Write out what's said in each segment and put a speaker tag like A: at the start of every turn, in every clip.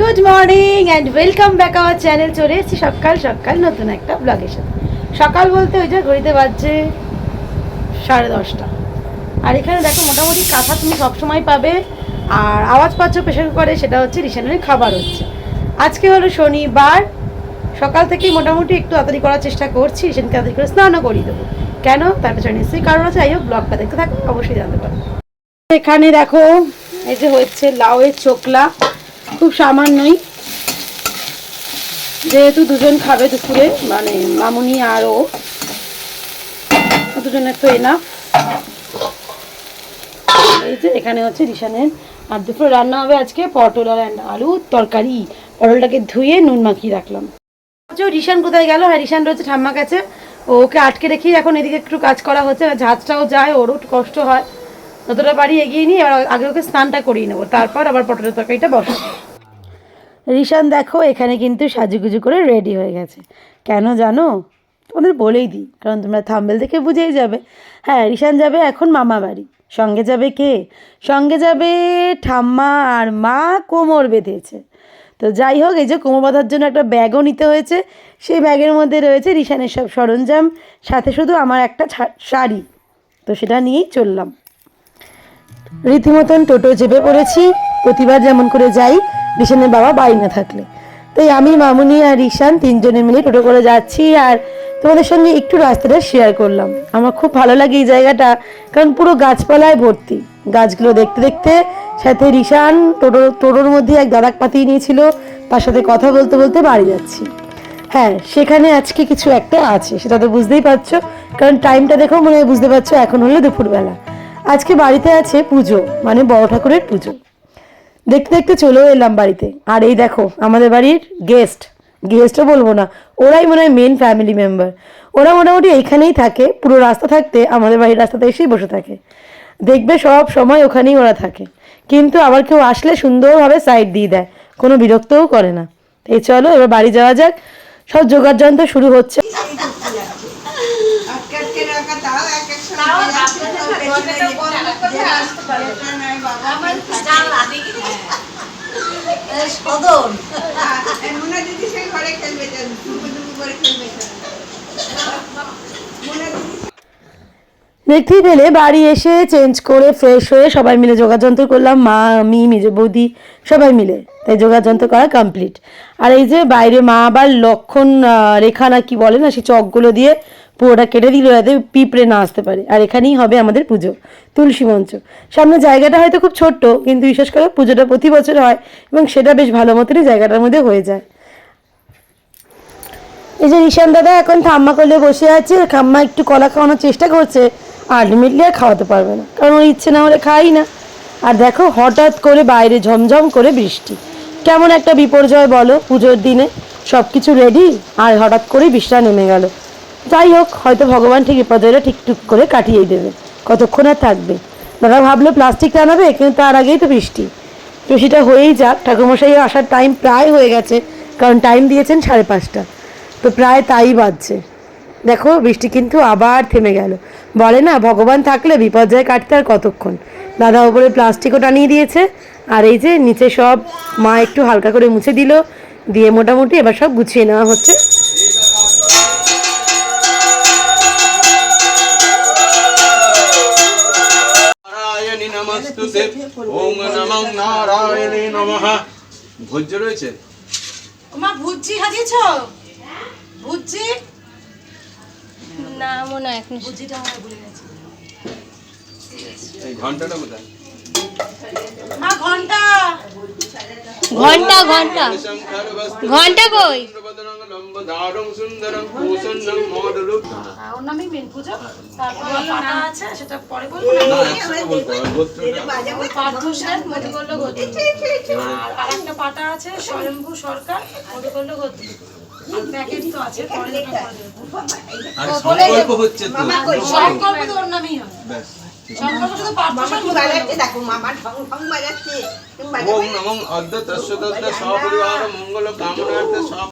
A: Good morning and welcome back our channel চলে এসেছি সকাল সকাল নতুন একটা ব্লগের সাথে। সকাল বলতে ওই যে ঘড়িতে বাজছে সাড়ে দশটা। আর এখানে দেখো মোটামুটি কাঁথা তুমি সবসময় পাবে আর আওয়াজ পাচ্ছ প্রেশার করে সেটা হচ্ছে রিসেন্টের খাবার হচ্ছে। আজকে হলো শনিবার। সকাল থেকেই মোটামুটি একটু তাড়াতাড়ি করার চেষ্টা করছি সেদিনকে তাড়াতাড়ি করে স্নানও করিয়ে দেবো। কেন? তার পেছনে নিশ্চয়ই কারণ আছে, যাই হোক ব্লগটা দেখতে থাকো, অবশ্যই জানতে পারো। এখানে দেখো, এই যে হচ্ছে লাউয়ের চোকলা। খুব সামান্যই। যেহেতু দুজন খাবে দুপুরে মানে মামুনি আর ও, দুজনের তো এনা এই যে এখানে হচ্ছে রিসানের আর দুপুরে রান্না হবে আজকে পটল আর আলু, তরকারি। পটলটাকে ধুয়ে নুন মাখিয়ে রাখলাম। আচ্ছা রিশান কোথায় গেল? হ্যাঁ রিশান রয়েছে ঠাম্মা কাছে। ওকে আটকে রেখে এখন এদিকে একটু কাজ করা হচ্ছে। ঝাঁজটাও যায়, ওরও একটু কষ্ট হয়। যতটা বাড়ি এগিয়ে নিই, এবার আগে ওকে স্নানটা করিয়ে নেব। তারপর আবার পটলের তরকারিটা বসাবো। রিশান, দেখো, এখানে কিন্তু সাজুগুজু করে রেডি হয়ে গেছে। কেন জানো? তোমাদের বলেই দিই, কারণ তোমরা থাম্বেল দেখে বুঝেই যাবে। হ্যাঁ রিশান যাবে এখন মামা বাড়ি। সঙ্গে যাবে কে? সঙ্গে যাবে ঠাম্মা আর মা কোমর বেঁধেছে। তো যাই হোক, এই যে কোমর বাঁধার জন্য একটা ব্যাগও নিতে হয়েছে। সেই ব্যাগের মধ্যে রয়েছে রিশানের সব সরঞ্জাম, সাথে শুধু আমার একটা শাড়ি। তো সেটা নিয়েই চললাম। রীতিমতন টোটো চেপে পড়েছি। প্রতিবার যেমন করে যাই রিশানের বাবা বাড়ি না থাকলে। তাই আমি, মামুনি আর রিশান তিনজনে মিলে টোটো করে যাচ্ছি আর তোমাদের সঙ্গে একটু রাস্তাটা শেয়ার করলাম। আমার খুব ভালো লাগে এই জায়গাটা, কারণ পুরো গাছপালায় ভর্তি। গাছগুলো দেখতে দেখতে সাথে রিশান টোটো, টোটোর মধ্যে এক দাদাক পাতিয়ে নিয়েছিল, তার সাথে কথা বলতে বলতে বাড়ি যাচ্ছি। হ্যাঁ সেখানে আজকে কিছু একটা আছে, সেটা তো বুঝতেই পারছ, কারণ টাইমটা দেখো মনে হয় বুঝতে পারছ, এখন হলো দুপুরবেলা। আজকে বাড়িতে আছে পুজো মানে বড় ঠাকুরের পুজো। দেখতে দেখতে চলেও এলাম বাড়িতে। আর এই দেখো, আমাদের বাড়ির গেস্ট গেস্টও বলব না, ওরাই মনে হয় মেন ফ্যামিলি মেম্বার ওরা মোটামুটি এইখানেই থাকে, পুরো রাস্তা থাকতে আমাদের বাড়ির রাস্তাতে এসেই বসে থাকে। দেখবে সব সময় ওখানেই ওরা থাকে। কিন্তু আবার কেউ আসলে সুন্দরভাবে সাইড দিয়ে দেয়, কোনো বিরক্তও করে না। এই চলো, এবার বাড়ি যাওয়া যাক। সব জোগাড় যন্ত্র শুরু হচ্ছে।
B: মোনা দিদি সেই ঘরে খেলবে তো, দুপুর দুপুর করে খেলবে মোনা দিদি
A: দেখতেই পেলে বাড়ি এসে চেঞ্জ করে ফ্রেশ হয়ে সবাই মিলে যোগাযন্ত্র করলাম। মা আমি মেজ বৌদি সবাই মিলে। তাই যোগাযন্ত্র করা কমপ্লিট আর এই যে বাইরে মা আবার লক্ষণ আহ, রেখা না কি বলে না সেই চকগুলো দিয়ে পুরোটা কেটে দিল যাতে পিঁপড়ে না আসতে পারে। আর এখানেই হবে আমাদের পুজো, তুলসী মঞ্চ। সামনে জায়গাটা হয়তো খুব ছোট্ট, কিন্তু বিশেষ করে পুজোটা প্রতি বছর হয় এবং সেটা বেশ ভালো মতনই জায়গাটার মধ্যে হয়ে যায়। এই যে রিশান দাদা এখন ঠাম্মা করলে বসে আছে, ঠাম্মা একটু কলা খাওয়ানোর চেষ্টা করছে, আলটিমেটলি আর খাওয়াতে পারবে না, কারণ ওর ইচ্ছে না হলে খাই না। আর দেখো হঠাৎ করে বাইরে ঝমঝম করে বৃষ্টি। কেমন একটা বিপর্যয় বলো পুজোর দিনে সব কিছু রেডি আর হঠাৎ করেই বৃষ্টিটা নেমে গেল। যাই হোক, হয়তো ভগবান ঠিক বিপর্যয়টা ঠিকঠুক করে কাটিয়েই দেবে। কতক্ষণ আর থাকবে? দাদা ভাবলো প্লাস্টিক আনাবে, কিন্তু তার আগেই তো বৃষ্টি। তো সেটা হয়েই যাক, ঠাকুরমশাই আসার টাইম প্রায় হয়ে গেছে, কারণ টাইম দিয়েছেন সাড়ে পাঁচটা। তো প্রায় তাই বাজছে। দেখো, বৃষ্টি কিন্তু আবার থেমে গেল। বলে না, ভগবান থাকলে বিপর্যয় কাটতে আর কতক্ষণ? দাদা ওপরে প্লাস্টিকও টানিয়ে দিয়েছে, আর এই যে নিচে সব মা একটু হালকা করে মুছে দিল, দিয়ে মোটামুটি এবার সব গুছিয়ে নেওয়া হচ্ছে।
C: ওম নমঃ নারায়ণী নমঃ। ভোজ্য রয়েছে?
A: মা ভুজি হাজিয়েছ? ভুজি
D: না মনে হয় এখন
A: ভুজিটা আমার ভুলে গেছি।
C: এই ঘন্টাটা কোথায়?
A: মা
D: ঘণ্টা
C: ঘণ্টা। ঘণ্টা
D: ঘণ্টা কই?
A: ওর নামেই মেন পুজো। তারপর আছে সেটা পরে বলব।
C: না।
A: আর আরেকটা আছে স্বয়ম্ভু সরকার গোত্র প্যাকেট তো আছে পরে
C: সংকল্প হচ্ছে তো।
A: সংকল্প ওর নামেই হয়।
C: ওম নমঃ অদ্য তস্য তদ্য সপরিবার মঙ্গল কামনার্থে সব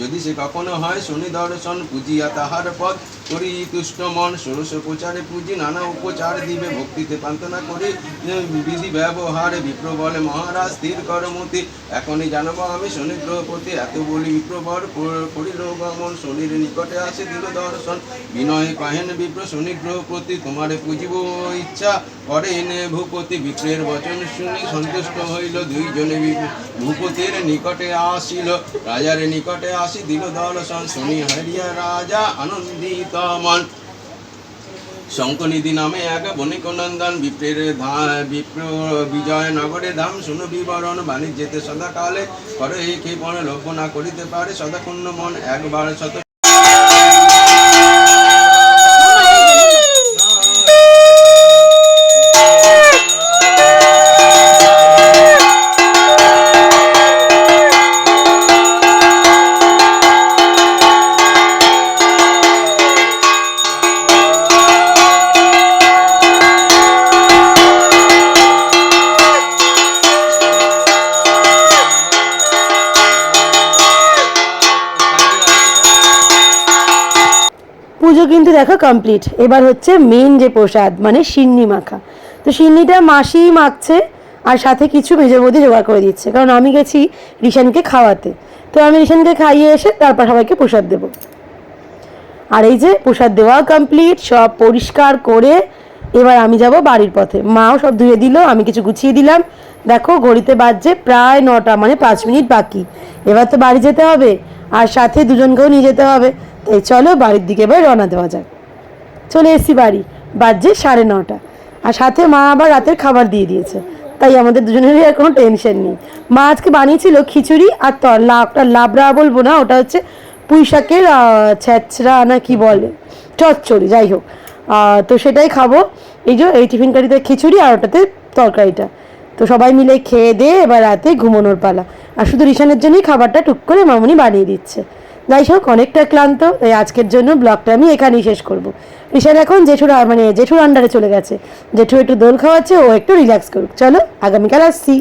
C: যদি সে কখনো হয়, শনি দর্শন পূজিয়া তাহার পদ করি তুষ্ট মন, ষোড়শ প্রচারে পুঁজি, নানা উপচার দিবে, ভক্তিতে প্রান্তনা করে বিধি ব্যবহারে বিপ্র বলে মহারাজ স্থির করমতি এখনই জানব আমি শনি গ্রহপতি এত বলি বিপ্রবর করিল গমন। শনির নিকটে আসে দিল দর্শন। বিনয় কহেন বিপ্র, শনি গ্রহপতি তোমারে পুজিব ইচ্ছা। করে এনে ভূপতি বিপ্রের বচন শুনি সন্তুষ্ট হইল। দুইজনে ভূপতির নিকটে আসিল। রাজার নিকটে আসি দিল দর্শন শুনি হরিয়া রাজা আনন্দিত মন। শঙ্কনিধি নামে এক বণিক নন্দন বিপ্রের বিপ্র বিজয় নগরে ধাম শুন বিবরণ, বাণিজ্যেতে সদাকালে করে এই ক্ষেপণ লভ্য না করিতে পারে সদাক্ষুণ্ণ মন। একবার শত
A: পুজো কিন্তু দেখো কমপ্লিট এবার হচ্ছে মেন যে প্রসাদ মানে সিন্নি মাখা। তো সিন্নিটা মাসি মাখছে আর সাথে কিছু মেজের মধ্যে জোগাড় করে দিচ্ছে। কারণ আমি গেছি রিশানকে খাওয়াতে। তো আমি রিশানকে খাইয়ে এসে তারপর সবাইকে প্রসাদ দেবো। আর এই যে প্রসাদ দেওয়া কমপ্লিট সব পরিষ্কার করে এবার আমি যাব বাড়ির পথে। মাও সব ধুয়ে দিল, আমি কিছু গুছিয়ে দিলাম। দেখো ঘড়িতে বাজছে প্রায় নটা মানে পাঁচ মিনিট বাকি। এবার তো বাড়ি যেতে হবে, আর সাথে দুজনকেও নিয়ে যেতে হবে। তাই চলো বাড়ির দিকে এবার রওনা দেওয়া যাক। চলে এসেছি বাড়ি, বাজছে সাড়ে নটা। আর সাথে মা আবার রাতের খাবার দিয়ে দিয়েছে। তাই আমাদের দুজনেরই আর কোনো টেনশন নেই। মা আজকে বানিয়েছিল খিচুড়ি আর তর লাবটা লাবড়া বলব না, ওটা হচ্ছে পুঁই শাকের ছ্যাঁচড়া না কি বলে, চচ্চড়ি, যাই হোক। তো সেটাই খাব। এই যে, এই টিফিন কারিতে খিচুড়ি আর ওটাতে তরকারিটা। তো সবাই মিলে খেয়ে দিয়ে এবার রাতে ঘুমানোর পালা। আর শুধু রিশানের জন্যই খাবারটা টুক করে মামুনি বানিয়ে দিচ্ছে। যাই হোক, অনেকটা ক্লান্ত। তাই আজকের জন্য ব্লগটা আমি এখানেই শেষ করব। রিশান এখন জেঠুর মানে জেঠুর আন্ডারে চলে গেছে। জেঠু একটু দোল খাওয়াচ্ছে, ও একটু রিল্যাক্স করুক। চলো, আগামীকাল আসছি।